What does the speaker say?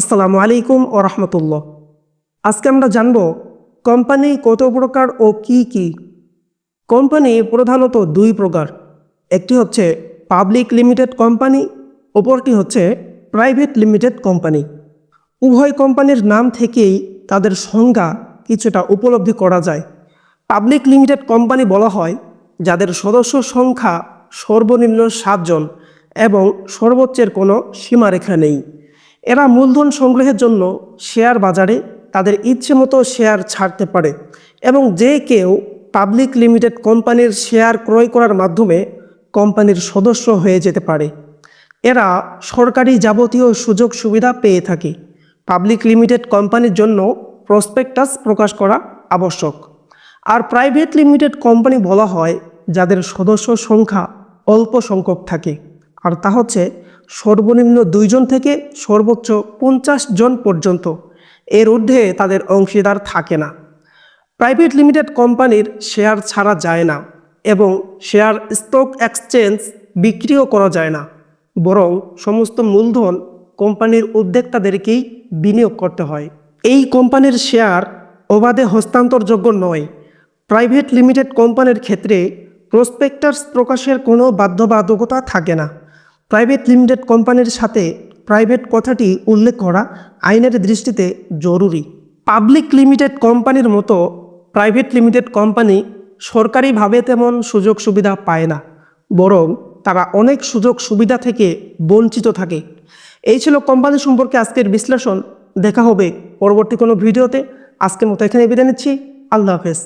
আসসালামু আলাইকুম ও রহমতুল্লাহ। আজকে আমরা জানব কোম্পানি কত প্রকার ও কি কি। কোম্পানি প্রধানত দুই প্রকার, একটি হচ্ছে পাবলিক লিমিটেড কোম্পানি, অপরটি হচ্ছে প্রাইভেট লিমিটেড কোম্পানি। উভয় কোম্পানির নাম থেকেই তাদের সংজ্ঞা কিছুটা উপলব্ধি করা যায়। পাবলিক লিমিটেড কোম্পানি বলা হয় যাদের সদস্য সংখ্যা সর্বনিম্ন সাতজন এবং সর্বোচ্চের কোনো সীমারেখা নেই। এরা মূলধন সংগ্রহের জন্য শেয়ার বাজারে তাদের ইচ্ছে মতো শেয়ার ছাড়তে পারে এবং যে কেউ পাবলিক লিমিটেড কোম্পানির শেয়ার ক্রয় করার মাধ্যমে কোম্পানির সদস্য হয়ে যেতে পারে। এরা সরকারি যাবতীয় সুযোগ সুবিধা পেয়ে থাকে। পাবলিক লিমিটেড কোম্পানির জন্য প্রসপেক্টাস প্রকাশ করা আবশ্যক। আর প্রাইভেট লিমিটেড কোম্পানি বলা হয়, যাদের সদস্য সংখ্যা অল্প সংখ্যক থাকে। আর তা হচ্ছে সর্বনিম্ন দুইজন থেকে সর্বোচ্চ পঞ্চাশ জন পর্যন্ত। এর ঊর্ধ্বে তাদের অংশীদার থাকে না। প্রাইভেট লিমিটেড কোম্পানির শেয়ার ছাড়া যায় না এবং শেয়ার স্টক এক্সচেঞ্জ বিক্রিও করা যায় না। বরং সমস্ত মূলধন কোম্পানির উদ্যোক্তাদেরকেই বিনিয়োগ করতে হয়। এই কোম্পানির শেয়ার অবাধে হস্তান্তরযোগ্য নয়। প্রাইভেট লিমিটেড কোম্পানির ক্ষেত্রে প্রসপেক্টার্স প্রকাশের কোনো বাধ্যবাধকতা থাকে না। প্রাইভেট লিমিটেড কোম্পানির সাথে প্রাইভেট কথাটি উল্লেখ করা আইনের দৃষ্টিতে জরুরি। পাবলিক লিমিটেড কোম্পানির মতো প্রাইভেট লিমিটেড কোম্পানি সরকারিভাবে তেমন সুযোগ সুবিধা পায় না, বরং তারা অনেক সুযোগ সুবিধা থেকে বঞ্চিত থাকে। এই ছিল কোম্পানি সম্পর্কে আজকের বিশ্লেষণ। দেখা হবে পরবর্তী কোনো ভিডিওতে। আজকের মতো এখানে বিদায় নিচ্ছি। আল্লাহ হাফেজ।